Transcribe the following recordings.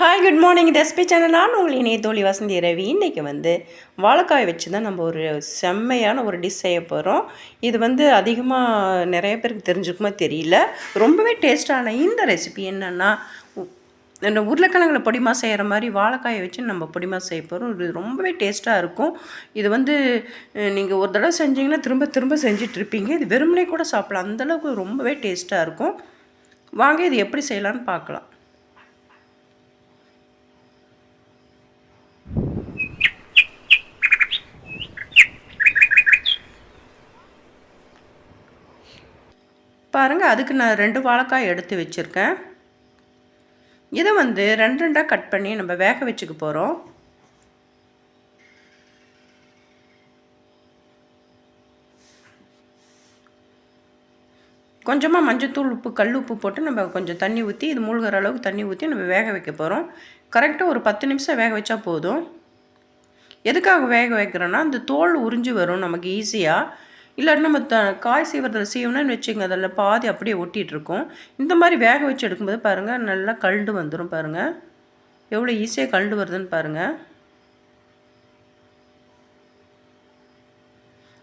Hi good morning இது SP channel நான் உங்கள் இணைய தோழி வசந்தி ரவி. இன்றைக்கி வந்து வாழைக்காய் வச்சு தான் நம்ம ஒரு செம்மையான ஒரு டிஷ் செய்ய போகிறோம் இது வந்து அதிகமாக நிறைய பேருக்கு தெரிஞ்சுக்குமா தெரியல. ரொம்பவே டேஸ்டான இந்த ரெசிபி என்னென்னா இந்த உருளைக்கிழங்குல பொடிமா செய்கிற மாதிரி வாழைக்காயை வச்சு நம்ம பொடிமா செய்ய போகிறோம் இது ரொம்பவே டேஸ்ட்டாக இருக்கும். இது வந்து நீங்கள் ஒரு தடவை செஞ்சீங்கன்னா திரும்ப திரும்ப செஞ்சிட்ருப்பீங்க இது வெறுமனே கூட சாப்பிடலாம். அந்தளவுக்கு ரொம்பவே டேஸ்ட்டாக இருக்கும். வாங்க இது எப்படி செய்யலான்னு பார்க்கலாம். பாருங்கள் அதுக்கு நான் ரெண்டு வாழைக்காய் எடுத்து வச்சுருக்கேன். இதை வந்து ரெண்டு ரெண்டாக கட் பண்ணி நம்ம வேக வச்சுக்க போகிறோம் கொஞ்சமாக மஞ்சத்தூள் உப்பு கல் உப்பு போட்டு நம்ம கொஞ்சம் தண்ணி ஊற்றி இது மூழ்கிற அளவுக்கு தண்ணி ஊற்றி நம்ம வேக வைக்க போகிறோம் கரெக்டாக ஒரு பத்து நிமிஷம் வேக வச்சா போதும். எதுக்காக வேக வைக்கிறோன்னா அந்த தோல் உறிஞ்சி வரும் நமக்கு ஈஸியாக இல்லாட்டி நம்ம த காய் செய்வதில் செய்யணும்னு வச்சுங்க அதில் பாதி அப்படியே ஒட்டிகிட்ருக்கோம் இந்த மாதிரி வேக வச்சு எடுக்கும்போது பாருங்கள் நல்லா கழுண்டு வந்துடும் பாருங்கள் எவ்வளோ ஈஸியாக கழுண்டு வருதுன்னு பாருங்கள்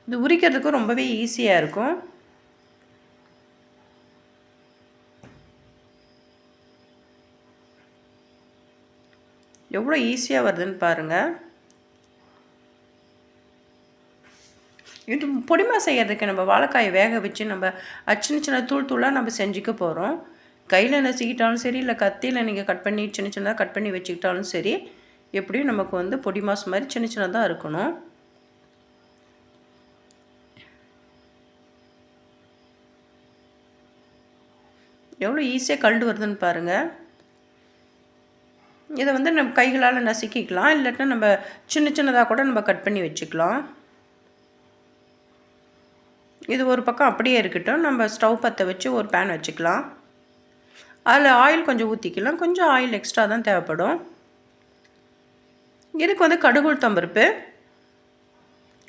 இது உரிக்கிறதுக்கும் ரொம்பவே ஈஸியாக இருக்கும். எவ்வளோ ஈஸியாக வருதுன்னு பாருங்கள் இது பொடிமா செய்கிறதுக்கு நம்ம வாழைக்காயை வேக வச்சு நம்ம சின்ன சின்ன தூள் தூளாக நம்ம செஞ்சுக்க போகிறோம் கையில் நசுக்கிட்டாலும் சரி இல்லை கத்தியில் நீங்கள் கட் பண்ணி சின்ன சின்னதாக கட் பண்ணி வச்சுக்கிட்டாலும் சரி எப்படியும் நமக்கு வந்து பொடி மாசு மாதிரி சின்ன சின்னதாக இருக்கணும். எவ்வளோ ஈஸியாக கழுண்டு வருதுன்னு பாருங்கள் இதை வந்து நம்ம கைகளால் நசுக்கிக்கலாம் இல்லாட்டினா நம்ம சின்ன சின்னதாக கூட நம்ம கட் பண்ணி வச்சுக்கலாம். இது ஒரு பக்கம் அப்படியே இருக்கட்டும். நம்ம ஸ்டவ் பற்ற வச்சு ஒரு பேன் வச்சுக்கலாம். அதில் ஆயில் கொஞ்சம் ஊற்றிக்கலாம் கொஞ்சம் ஆயில் எக்ஸ்ட்ரா தான் தேவைப்படும். இதுக்கு வந்து கடுகுள் தம்பருப்பு.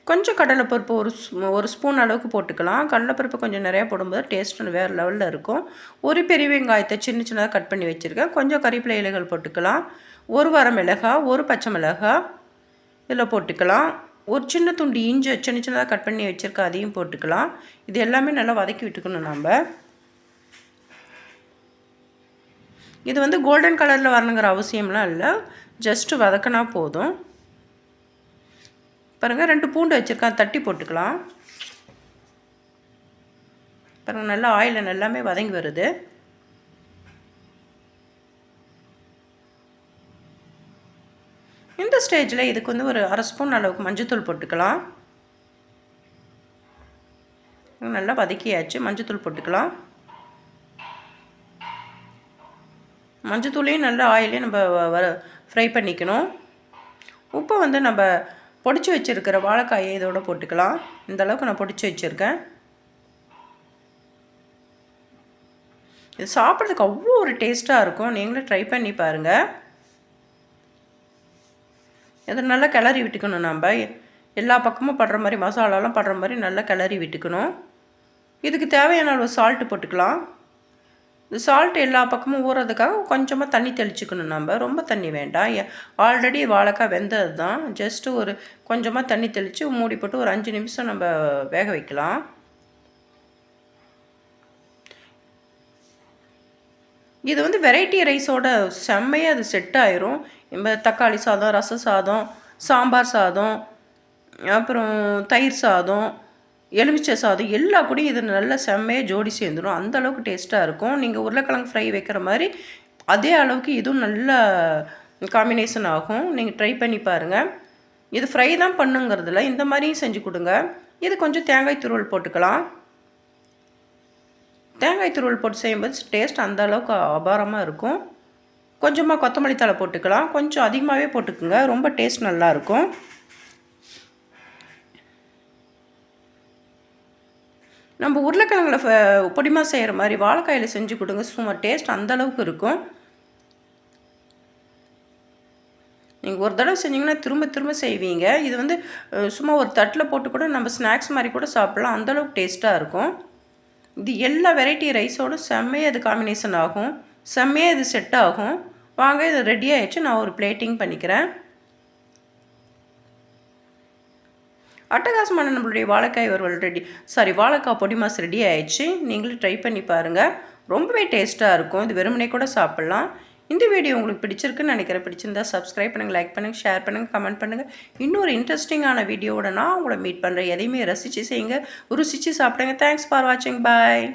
கொஞ்சம் கடலைப்பருப்பு ஒரு ஒரு ஸ்பூன் அளவுக்கு போட்டுக்கலாம். கடலைப்பருப்பு கொஞ்சம் நிறையா போடும்போது டேஸ்ட் வேறு லெவலில் இருக்கும். ஒரு பெரிய வெங்காயத்தை சின்ன சின்னதாக கட் பண்ணி வச்சுருக்கேன். கொஞ்சம் கறிப்பிலை இலைகள் போட்டுக்கலாம். ஒரு வர மிளகாய் ஒரு பச்சை மிளகாய். இதில் போட்டுக்கலாம். ஒரு சின்ன துண்டு இஞ்சி சின்ன சின்னதாக கட் பண்ணி வச்சுருக்க அதையும் போட்டுக்கலாம். இது எல்லாமே நல்லா வதக்கி விட்டுக்கணும் நம்ம இது வந்து கோல்டன் கலரில் வரணுங்கிற அவசியம்லாம் இல்லை. ஜஸ்ட்டு வதக்கினா போதும். பாருங்கள் ரெண்டு பூண்டு வச்சுருக்கேன். தட்டி போட்டுக்கலாம். பாருங்கள் நல்லா ஆயில் எல்லாமே வதங்கி வருது. ஸ்டேஜில் இதுக்கு வந்து ஒரு அரை ஸ்பூன் அளவுக்கு மஞ்சத்தூள் போட்டுக்கலாம். நல்லா வதக்கியாச்சு மஞ்சத்தூள் போட்டுக்கலாம். மஞ்சத்தூளையும் நல்லா ஆயிலையும் நம்ம வர ஃப்ரை பண்ணிக்கணும். உப்பை வந்து நம்ம பொடிச்சு வச்சுருக்கிற வாழைக்காயை இதோட போட்டுக்கலாம். இந்த அளவுக்கு நான் பொடிச்சு வச்சுருக்கேன். இது சாப்பிட்றதுக்கு அவ்வளோ ஒரு டேஸ்ட்டாக இருக்கும். நீங்களும் ட்ரை பண்ணி பாருங்கள் இதை நல்லா கிளறி விட்டுக்கணும் நம்ம எல்லா பக்கமும் படுற மாதிரி மசாலாலாம் படுற மாதிரி நல்லா கிளறி விட்டுக்கணும். இதுக்கு தேவையான அளவு சால்ட்டு போட்டுக்கலாம். இந்த சால்ட் எல்லா பக்கமும் ஊறதுக்காக கொஞ்சமாக தண்ணி தெளிச்சுக்கணும் நம்ம ரொம்ப தண்ணி வேண்டாம். ஆல்ரெடி வாழைக்காய் வெந்தது தான் ஜஸ்ட்டு ஒரு கொஞ்சமாக தண்ணி தெளித்து மூடி போட்டு ஒரு அஞ்சு நிமிஷம் நம்ம வேக வைக்கலாம். இது வந்து வெரைட்டி ரைஸோட செம்மையாக அது செட் ஆயிரும். தக்காளி சாதம் ரச சாதம் சாம்பார் சாதம் அப்புறம் தயிர் சாதம் எலுமிச்சை சாதம் எல்லா கூடயும் இது நல்லா செம்மையாக ஜோடி சேர்ந்துடும் அந்தளவுக்கு டேஸ்ட்டாக இருக்கும். நீங்கள் உருளைக்கிழங்கு ஃப்ரை வைக்கிற மாதிரி அதே அளவுக்கு இதுவும் நல்ல காம்பினேஷன் ஆகும். நீங்கள் ட்ரை பண்ணி பாருங்கள் இது ஃப்ரை தான் பண்ணுங்கிறதுல இந்த மாதிரியும் செஞ்சு கொடுங்க. இது கொஞ்சம் தேங்காய் துருவல் போட்டுக்கலாம். தேங்காய் துருவல் போட்டு செய்யும்போது டேஸ்ட் அந்த அளவுக்கு அபாரமாக இருக்கும். கொஞ்சமாக கொத்தமல்லி தழை போட்டுக்கலாம். கொஞ்சம் அதிகமாகவே போட்டுக்குங்க. ரொம்ப டேஸ்ட் நல்லாயிருக்கும் நம்ம உருளைக்கிழங்குல பொடிமா செய்கிற மாதிரி வாழைக்காயில் செஞ்சு கொடுங்க. சும்மா டேஸ்ட் அந்தளவுக்கு இருக்கும். நீங்கள் ஒரு தடவை செஞ்சிங்கன்னா திரும்ப திரும்ப செய்வீங்க. இது வந்து சும்மா ஒரு தட்டில் போட்டு கூட நம்ம ஸ்நாக்ஸ் மாதிரி கூட சாப்பிட்லாம். அந்தளவுக்கு டேஸ்ட்டாக இருக்கும். இது எல்லா வெரைட்டி ரைஸோடும் செம்மையாக அது காம்பினேஷன் ஆகும். செம்மையாக இது செட் ஆகும். வாங்க இது ரெடி ஆயிடுச்சு. நான் ஒரு பிளேட்டிங் பண்ணிக்கிறேன். அட்டகாசமான நம்மளுடைய வாழைக்காய் வறுவல் ரெடி சாரி வாழைக்காய் பொடி மாஸ் ரெடி ஆயிடுச்சு. நீங்களும் ட்ரை பண்ணி பாருங்கள் ரொம்பவே டேஸ்ட்டாக இருக்கும். இது வெறுமனே கூட சாப்பிட்லாம். இந்த வீடியோ உங்களுக்கு பிடிச்சிருக்குன்னு நினைக்கிறேன். பிடிச்சிருந்தா சப்ஸ்கிரைப் பண்ணுங்கள் லைக் பண்ணுங்கள் ஷேர் பண்ணுங்கள் கமெண்ட் பண்ணுங்கள் இன்னொரு இன்ட்ரெஸ்டிங்கான வீடியோவோட நான் உங்களை மீட் பண்ணுறேன் எதையுமே ரசித்து செய்யுங்க. ருசித்து சாப்பிடுங்க. தேங்க்ஸ் ஃபார் வாட்சிங் பாய்